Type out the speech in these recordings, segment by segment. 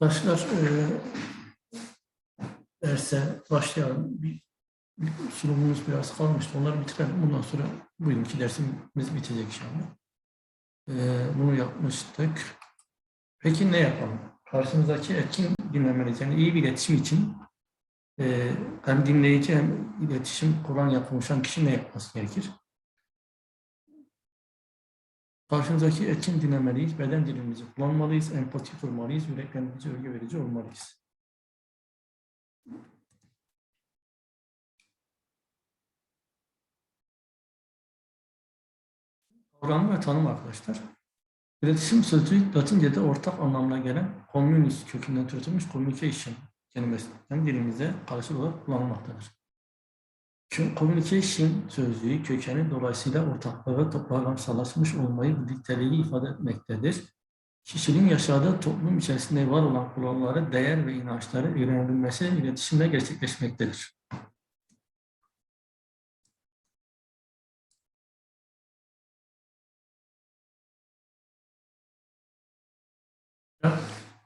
Arkadaşlar e, derse başlayalım. Bir, bir sunumumuz biraz kalmıştı. Onları bitirelim. Bundan sonra bugünkü dersimiz bitecek inşallah. E, bunu yapmıştık. Peki ne yapalım? Karşımızdaki etkin dinlemeliyiz. Yani iyi bir iletişim için e, hem dinleyici hem iletişim kuran ya konuşan kişi ne yapması gerekir? Karşımızdaki etkin dinlemeliyiz, beden dilimizi kullanmalıyız, empati kurmalıyız, yüreklerimizi övgü verici olmalıyız. Kavram ve tanım arkadaşlar. İletişim sözcüğü Latince'de ortak anlamına gelen communis kökünden türetilmiş communication kelimesinden dilimize karşılık olarak kullanılmaktadır. Communication sözcüğü kökeni dolayısıyla ortaklığı ve toparlamsallaşmış olmayı birlikteliği ifade etmektedir. Kişinin yaşadığı toplum içerisinde var olan kuralları, değer ve inançları öğrenilmesi iletişimle gerçekleşmektedir.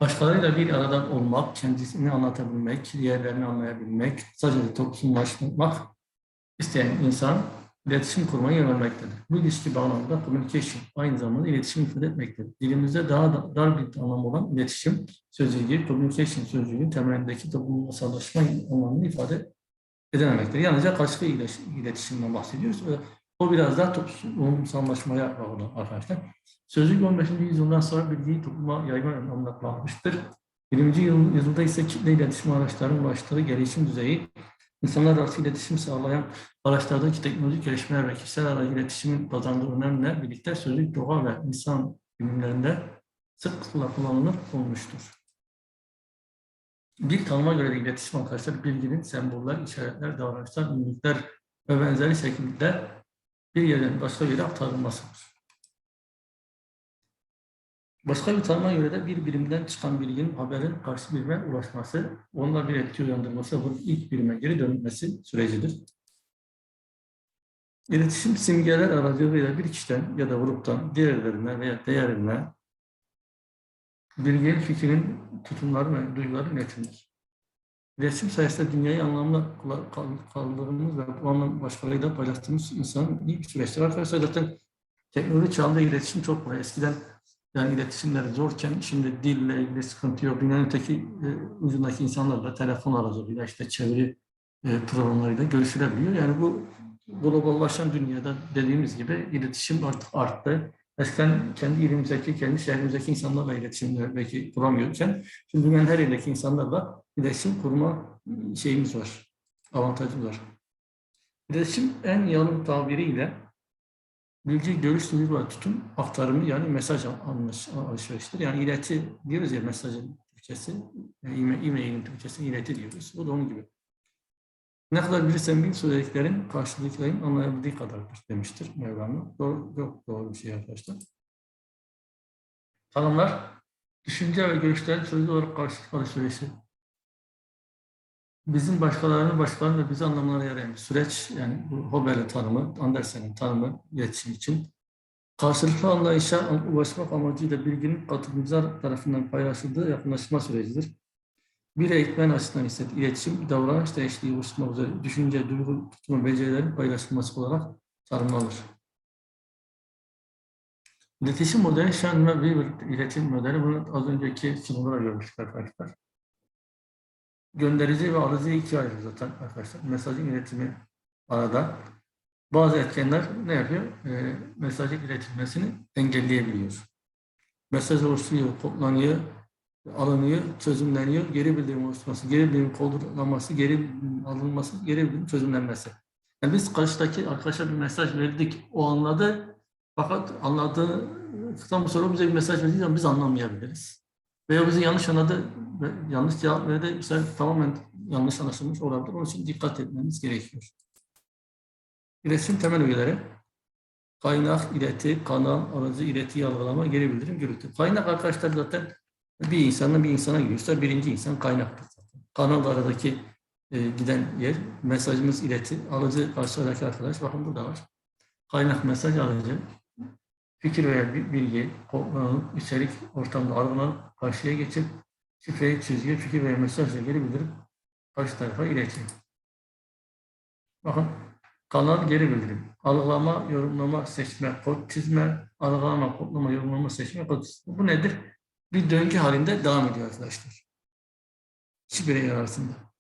Başkalarıyla bir arada olmak, kendisini anlatabilmek, diğerlerini anlayabilmek, sadece toplumlaşmak isteyen insan iletişim kurmayı öğrenmektedir. Bu ilişki bağlamında communication aynı zamanda iletişim ifade etmektedir. Dilimizde daha da, dar bir anlam olan iletişim sözcüğü, communication sözcüğünün temelindeki toplumsallaşma anlamını ifade edememektedir. Yalnızca karşılıklı iletişimden bahsediyoruz. O biraz daha toplumsallaşmaya bağlı arkadaşlar. Sözcük 15. yüzyıldan sonra bilgiyi topluma yayma anlamına kullanmıştır. 20. yüzyılda ise kitle iletişim araçlarının ulaştığı gelişim düzeyi, insanlar arası iletişim sağlayan araçlardaki teknolojik gelişmeler ve kişisel aracı iletişimin kazandığı önemle birlikte sözlük doğa ve insan bilimlerinde sıklıkla kullanılır olmuştur. Bir tanıma göre iletişim arkadaşlar bilginin semboller, işaretler, davranışlar, mimikler ve benzeri şekilde bir yerden başka bir yere aktarılmasıdır. Başka bir tanıma göre de bir birimden çıkan bilginin haberin karşı birime ulaşması, onunla bir etki uyandırması ve ilk birime geri dönmesi sürecidir. İletişim simgeler aracılığıyla bir kişiden ya da gruptan diğerlerine veya diğerine bilginin fikrinin tutumları ve duyguları iletilir. İletişim sayesinde dünyayı anlamlı kaldırdığımız ve bu anlam başkalarıyla paylaştığımız insanın iyi bir süreçtir. Arkadaşlar zaten teknoloji çağında iletişim çok kolay. Eskiden yani iletişimler zorken şimdi dille ilgili sıkıntı yok. Dünyanın öteki e, ucundaki insanlarla telefon aracılığıyla işte çeviri e, programlarıyla görüşülebiliyor. Yani bu globallaşan dünyada dediğimiz gibi iletişim artık arttı. Eskiden kendi ilimizdeki, kendi şehrimizdeki insanlarla iletişimler belki kuramıyorken şimdi dünyanın her yerindeki insanlarla iletişim kurma şeyimiz var, avantajımız var. İletişim en yalın tabiriyle bilgi, görüş, duygu ve tutum aktarımı yani mesaj alış, alışveriştir. Yani ileti diyoruz ya mesajın Türkçesi, e-mailin Türkçesi ileti diyoruz. Bu da onun gibi. Ne kadar bilirsen bil söylediklerin karşılıkların anlayabildiği kadardır demiştir Mevlana. Doğru, çok doğru bir şey arkadaşlar. Tanımlar, düşünce ve görüşlerin sözlü olarak karşılık alışverişi. Bizim başkalarının, başkalarının da bizi anlamlara yarayan bir süreç. Yani bu Hobbes'in tanımı, Andersen'in tanımı iletişim için. Karşılıklı anlayışa ulaşmak amacıyla bilginin katılımcılar tarafından paylaşıldığı yakınlaşma sürecidir. Bir eğitmen açısından ise iletişim, davranış değişikliği oluşturmak üzere düşünce, duygu, tutma becerilerin paylaşılması olarak tanımlanır. İletişim modeli Shen ve Weaver iletişim modeli. Bunu az önceki sunumlara görmüştük arkadaşlar. Gönderici ve alıcı iki ayrı zaten arkadaşlar. Mesajın iletimi arada. Bazı etkenler ne yapıyor? E, mesajın iletilmesini engelleyebiliyor. Mesaj oluşturuyor, kodlanıyor, alınıyor, çözümleniyor, geri bildirim oluşturması, geri bildirim kodlaması, geri alınması, geri bildirim çözümlenmesi. Yani biz karşıdaki arkadaşa bir mesaj verdik, o anladı. Fakat anladığı tam sonra bize bir mesaj verdiği zaman biz anlamayabiliriz. Veya bizi yanlış anladı, yanlış cevap verdi, mesela tamamen yanlış anlaşılmış olabilir. Onun için dikkat etmemiz gerekiyor. İletişim temel ögeleri. Kaynak, ileti, kanal, aracı, ileti, yargılama, geri bildirim, gürültü. Kaynak arkadaşlar zaten bir insanla bir insana giriyorsa birinci insan kaynaktır. Kanal aradaki e, giden yer, mesajımız ileti, alıcı karşıdaki arkadaş, bakın burada var. Kaynak mesaj alıcı, fikir veya bilgi, içerik ortamda alınıp karşıya geçip şifreyi, çizgi, fikir ve mesajla geri bildirip karşı tarafa iletiyor. Bakın kanal geri bildirim. Algılama, yorumlama, seçme, kod çizme, algılama, kodlama, yorumlama, seçme, kod çizme. Bu nedir? Bir döngü halinde devam ediyor arkadaşlar. Birey arasında.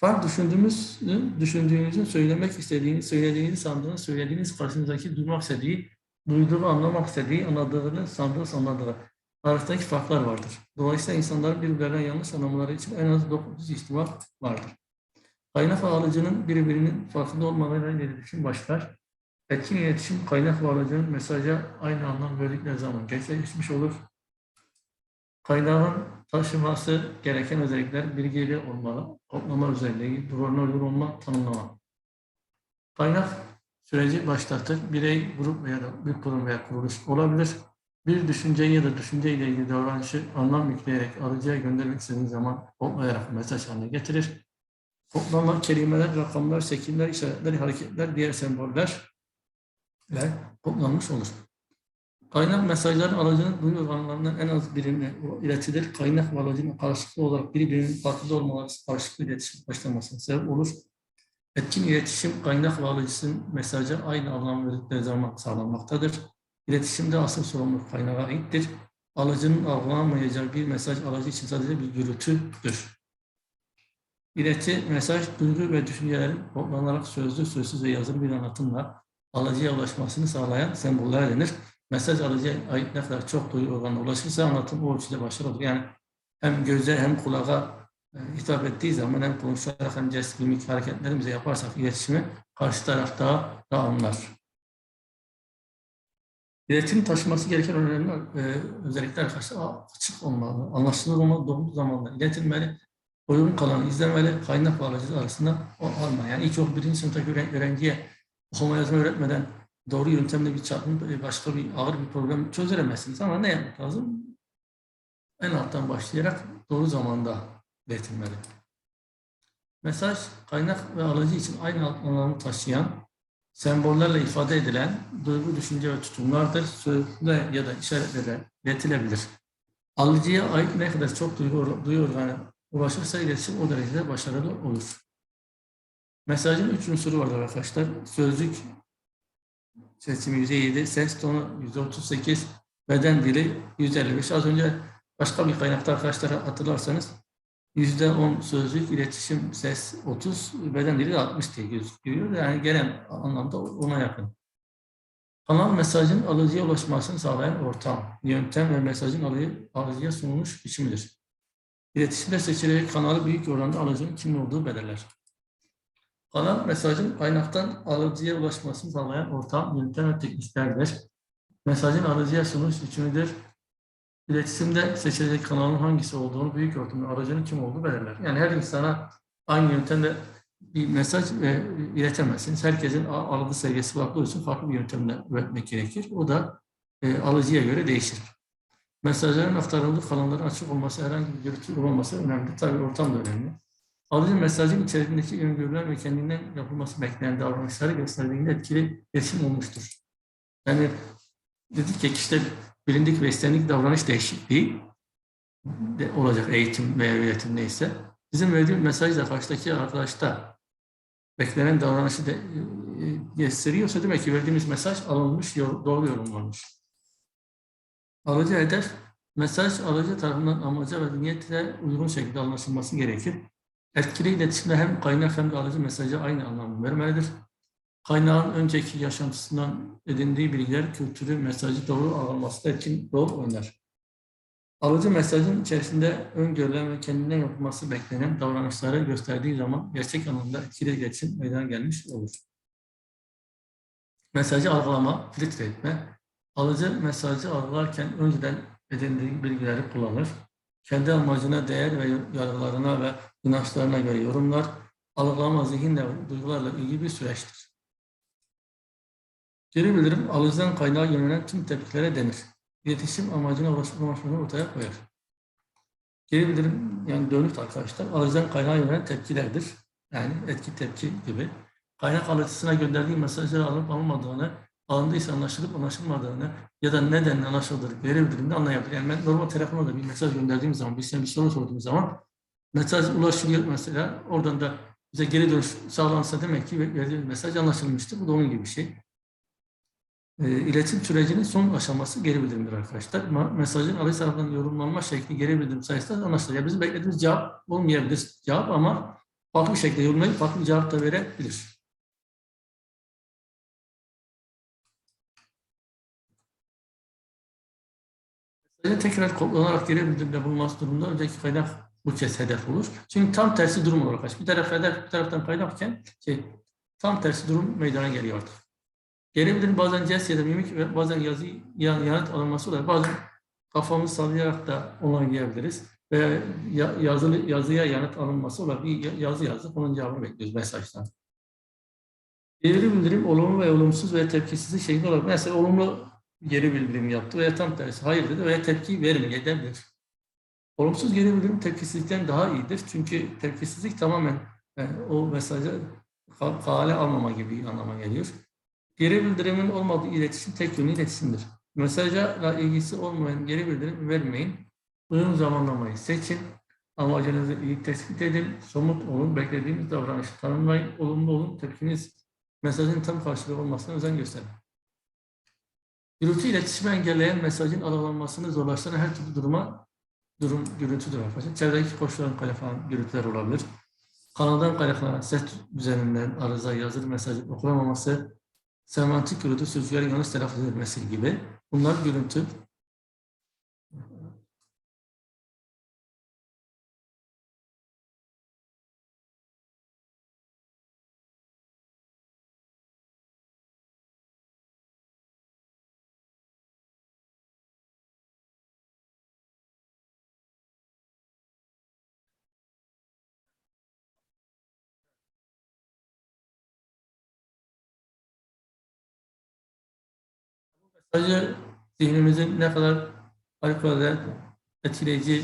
Fark düşündüğümüz, düşündüğünüzün söylemek istediğini, söylediğini sandığını, söylediğiniz karşınızdaki duymak istediği, duyduğu, anlamak istediği, anladığını, sandığı, anladığı arasındaki farklar vardır. Dolayısıyla insanların birbirlerine yanlış anlamaları için en az 9 ihtimal vardır. Kaynak alıcının birbirinin farkında olmalarıyla iletişim başlar. Etkin iletişim kaynak alıcının mesaja aynı anlam verdikleri zaman gerçekleşmiş olur. Kaynağın taşıması gereken özellikler bilgili olmalı. Kodlama özelliği, doğru olma, tanımlama. Kaynak süreci başlatır. Birey, grup veya da bir kurum veya kuruluş olabilir. Bir düşünceyi ya da düşünce ile ilgili davranışı anlam yükleyerek alıcıya göndermek istediğiniz zaman kodlayarak mesaj haline getirir. Kodlama kelimeler, rakamlar, şekiller, işaretler, hareketler, diğer semboller ile kodlanmış olur. Kaynak mesajları alıcının duyu organlarından en az birine iletilir. Kaynak ve alıcının karşılıklı olarak birbirinin farkında olmaları karşılıklı iletişim başlamasına sebep olur. Etkin iletişim kaynak ve alıcısının mesaja aynı anlam verdikleri zaman sağlanmaktadır. İletişimde asıl sorumluluk kaynağa aittir. Alıcının algılanmayacağı bir mesaj alıcı için sadece bir gürültüdür. İleti, mesaj, duygu ve düşüncelerin toplanarak sözlü, sözsüz ve yazılı bir anlatımla alıcıya ulaşmasını sağlayan semboller denir. Mesaj alıcıya ait ne kadar çok duyu organına ulaşırsa anlatım o ölçüde başarılı olur. Yani hem göze hem kulağa e, hitap ettiği zaman hem konuşarak hem jest, mimik hareketlerimizi yaparsak iletişimi karşı taraf daha, daha anlar. İletişim taşıması gereken önemli e, özellikler karşı açık olmalı, anlaşılır olmalı, doğru zamanla iletilmeli, oyun kalanı izlemeli, kaynak alıcı arasında o alma. Yani ilk birinci sınıftaki öğrenciye okuma yazma öğretmeden doğru yöntemle bir çarpım, başka bir ağır bir problem çözemezsiniz ama ne yapmak lazım? En alttan başlayarak doğru zamanda iletilmeli. Mesaj, kaynak ve alıcı için aynı anlamı taşıyan, sembollerle ifade edilen duygu, düşünce ve tutumlardır. Sözle ya da işaretlerle iletilebilir. Alıcıya ait ne kadar çok duygu, duyu organı ulaşırsa iletişim o derecede başarılı olur. Mesajın üç unsuru vardır arkadaşlar. Sözlük seçimi %7, ses tonu %38, beden dili %55. Az önce başka bir kaynakta arkadaşlar hatırlarsanız %10 sözlük, iletişim, ses 30, beden dili de 60 diye gözüküyor. Yani gelen anlamda ona yakın. Kanal mesajın alıcıya ulaşmasını sağlayan ortam, yöntem ve mesajın alıcı, alıcıya sunulmuş biçimidir. İletişimde seçilerek kanalı büyük oranda alıcının kim olduğu belirler. Kanal mesajın kaynaktan alıcıya ulaşmasını sağlayan ortam, yöntem ve tekniklerdir. Mesajın alıcıya sunuş biçimidir. İletişimde seçilecek kanalın hangisi olduğunu büyük ortamda aracının kim olduğu belirler. Yani her insana aynı yöntemle bir mesaj e, iletemezsiniz. Herkesin algı seviyesi farklı için farklı bir yöntemle üretmek gerekir. O da e, alıcıya göre değişir. Mesajların aktarıldığı kanalların açık olması, herhangi bir gürültü olmaması önemli. Tabii ortam da önemli. Alıcı mesajın içerisindeki öngörülen ve kendinden yapılması beklenen davranışları gösterdiğinde etkili iletişim olmuştur. Yani dedik ki işte bilindik ve istendik davranış değişikliği de olacak eğitim veya öğretim neyse. Bizim verdiğimiz mesaj da karşıdaki arkadaşta beklenen davranışı de, e, gösteriyorsa demek ki verdiğimiz mesaj alınmış, doğru yorumlanmış. Alıcı hedef, mesaj alıcı tarafından amaca ve niyete uygun şekilde anlaşılması gerekir. Etkili iletişimde hem kaynak hem de alıcı mesajı aynı anlamı vermelidir. Kaynağın önceki yaşantısından edindiği bilgiler, kültürü, mesajı doğru alınmasında etkin rol oynar. Alıcı mesajın içerisinde öngörülen ve kendinden yapılması beklenen davranışları gösterdiği zaman gerçek anlamda etkili iletişim meydana gelmiş olur. Mesajı algılama, filtre etme. Alıcı mesajı algılarken önceden edindiği bilgileri kullanır. Kendi amacına, değer ve yargılarına ve inançlarına göre yorumlar, algılama zihinle duygularla ilgili bir süreçtir. Geri bildirim, alıcıdan kaynağa yönelen tüm tepkilere denir. İletişim amacına ulaşmasını ortaya koyar. Geri bildirim, yani dönüt arkadaşlar, alıcıdan kaynağa yönelen tepkilerdir. Yani etki tepki gibi. Kaynak alıcısına gönderdiği mesajları alıp alınmadığını alındıysa anlaşılıp anlaşılmadığını ya da nedenle anlaşıldığını geri bildirimde anlayabilir. Yani ben normal telefona da bir mesaj gönderdiğim zaman, birisine bir soru sorduğum zaman mesaj ulaşılıyor mesela. Oradan da bize geri dönüş sağlansa demek ki verdiğimiz mesaj anlaşılmıştır. Bu da onun gibi bir şey. E, iletişim sürecinin son aşaması geri bildirimdir arkadaşlar. Ma- Mesajın alış tarafından yorumlanma şekli geri bildirim sayesinde anlaşılır. Yani bizim beklediğimiz cevap olmayabilir cevap ama farklı şekilde yorumlayıp farklı cevap da verebilir. Mesajın tekrar kodlanarak geri bildirimde bulunması durumunda önceki kaynak bu kez hedef olur. Çünkü tam tersi durum olarak kaç. Bir taraf hedef, bir taraftan kaynakken şey, tam tersi durum meydana geliyor artık. Geri bildirim bazen jest ya da mimik ve bazen yazı yan, yanıt alınması olur. Bazen kafamızı sallayarak da onaylayabiliriz. Ve ya, yazılı, yazıya yanıt alınması olur. Bir yazı yazdık, onun cevabını bekliyoruz mesajdan. Geri bildirim olumlu ve olumsuz ve tepkisizlik şeklinde olarak mesela olumlu geri bildirim yaptı veya tam tersi hayır dedi veya tepki vermeyebilir. Olumsuz geri bildirim tepkisizlikten daha iyidir. Çünkü tepkisizlik tamamen yani o mesajı kale almama gibi anlama geliyor. Geri bildirimin olmadığı iletişim tek yönlü iletişimdir. Mesajla ilgisi olmayan geri bildirim vermeyin. Uyum zamanlamayı seçin. Amacınızı iyi tespit edin. Somut olun. Beklediğiniz davranışı tanımlayın. Olumlu olun. Tepkiniz mesajın tam karşılığı olmasına özen gösterin. Gürültü iletişimi engelleyen mesajın algılanmasını zorlaştıran her türlü duruma durum gürültüdür arkadaşlar. Çevredeki koşulların kaynaklanan gürültüler olabilir. Kanaldan kaynaklanan ses düzeninden arıza, yazılı mesajın okunamaması, semantik gürültü, sözcüklerin yanlış telaffuz edilmesi gibi. Bunlar gürültü. Sadece zihnimizin ne kadar harikulade etkileyici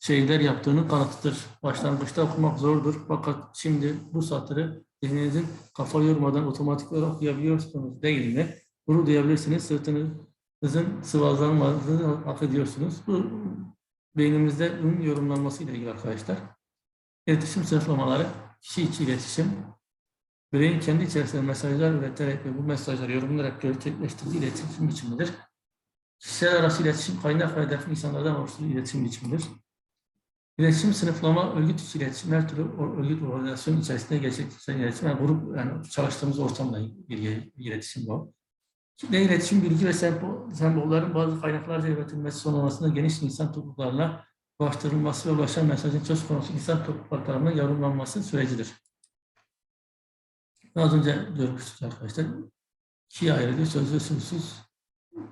şeyler yaptığını kanıtıdır. Başlangıçta okumak zordur. Fakat şimdi bu satırı zihninizin kafa yormadan otomatik olarak okuyabiliyorsunuz değil mi? Bunu duyabilirsiniz. Sırtınızın sıvazlanmadığını hak ediyorsunuz. Bu beynimizde bunun yorumlanmasıyla ilgili arkadaşlar. İletişim sınıflamaları, kişi içi iletişim, Bireyin kendi içerisinde mesajlar üreterek ve bu mesajları yorumlayarak gerçekleştirdiği iletişim biçimidir. Kişiler arası iletişim kaynak ve hedefli insanlardan oluştuğu iletişim biçimidir. İletişim sınıflama, örgüt içi iletişim, her türlü örgüt organizasyon içerisinde gerçekleştirilen iletişim, yani grup, yani çalıştığımız ortamla ilgili iletişim bu. Kitle iletişim, bilgi ve sembollerin bazı kaynaklarca üretilmesi sonrasında geniş insan topluluklarına ulaştırılması ve ulaşan mesajın söz konusu insan toplulukları tarafından yorumlanması sürecidir. Az önce görmüştük arkadaşlar. İkiye ayrılıyor. Sözlü sözsüz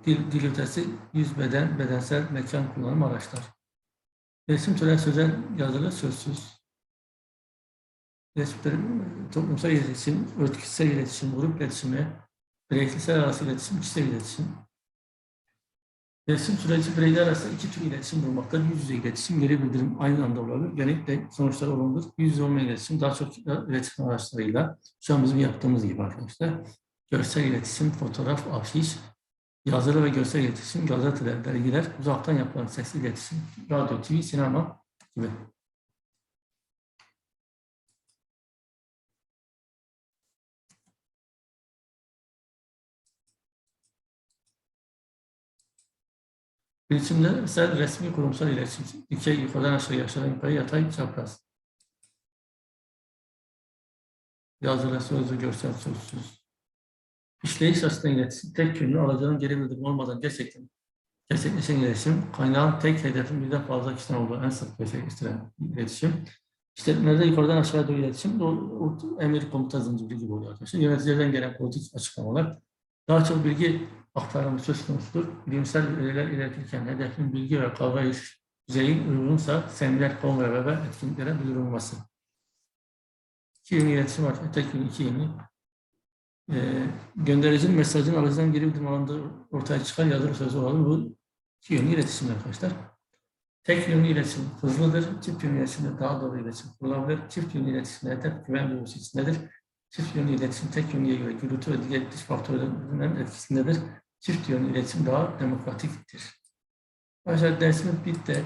dil, dil ötesi, yüz beden, bedensel, mekan kullanım araçlar. Resim tören sözel, yazılı, sözsüz. Resimlerin toplumsal iletişim, örtüsel iletişim, grup iletişimi, bireysel arası iletişim, kişisel iletişim. Resim süreci bireyler arasında iki tür iletişim bulmaktadır. Yüz yüze iletişim, geri bildirim aynı anda olabilir. Genellikle sonuçlar olumludur. Yüz yüze olmayan iletişim daha çok iletişim araçlarıyla şu an bizim yaptığımız gibi arkadaşlar. Görsel iletişim, fotoğraf, afiş, yazılı ve görsel iletişim, gazeteler, dergiler, uzaktan yapılan sesli iletişim, radyo, TV, sinema gibi. İletişimde mesela resmi kurumsal iletişim, dikey yukarıdan aşağı, aşağıdan yukarı, yatay, çapraz. Yazılı, sözlü, görsel, sözsüz. İşleyiş açısından iletişim, tek yönlü alacağın geri bildirim olmadan gerçekten gerçekleşen iletişim, kaynağın tek hedefin birden fazla kişiden olduğu en sık gerçekleştiren iletişim. İşletmelerde yukarıdan aşağıya doğru iletişim, o emir komuta zinciri gibi oluyor arkadaşlar. Yöneticilerden gelen politik açıklamalar, daha çok bilgi aktarımı söz konusudur. Bilimsel veriler iletirken hedefin bilgi ve kavrayış düzeyin uygunsa seminer, kongre ve etkinliklere duyurulması. İki yönlü iletişim var. Tek iki yönlü. Ee, göndericinin mesajın alıcıdan geri bildirim alanda ortaya çıkar yazılı sözü olan bu iki yönlü iletişim arkadaşlar. Tek yönlü iletişim hızlıdır. Çift yönlü iletişimde daha doğru iletişim kurulabilir. Çift yönlü iletişimde hedef güven duygusu içindedir. Çift yönlü iletişim tek yönlüye göre gürültü ve diğer dış faktörlerin etkisindedir. Çift yönlü iletişim daha demokratiktir. Arkadaşlar dersimiz bitti.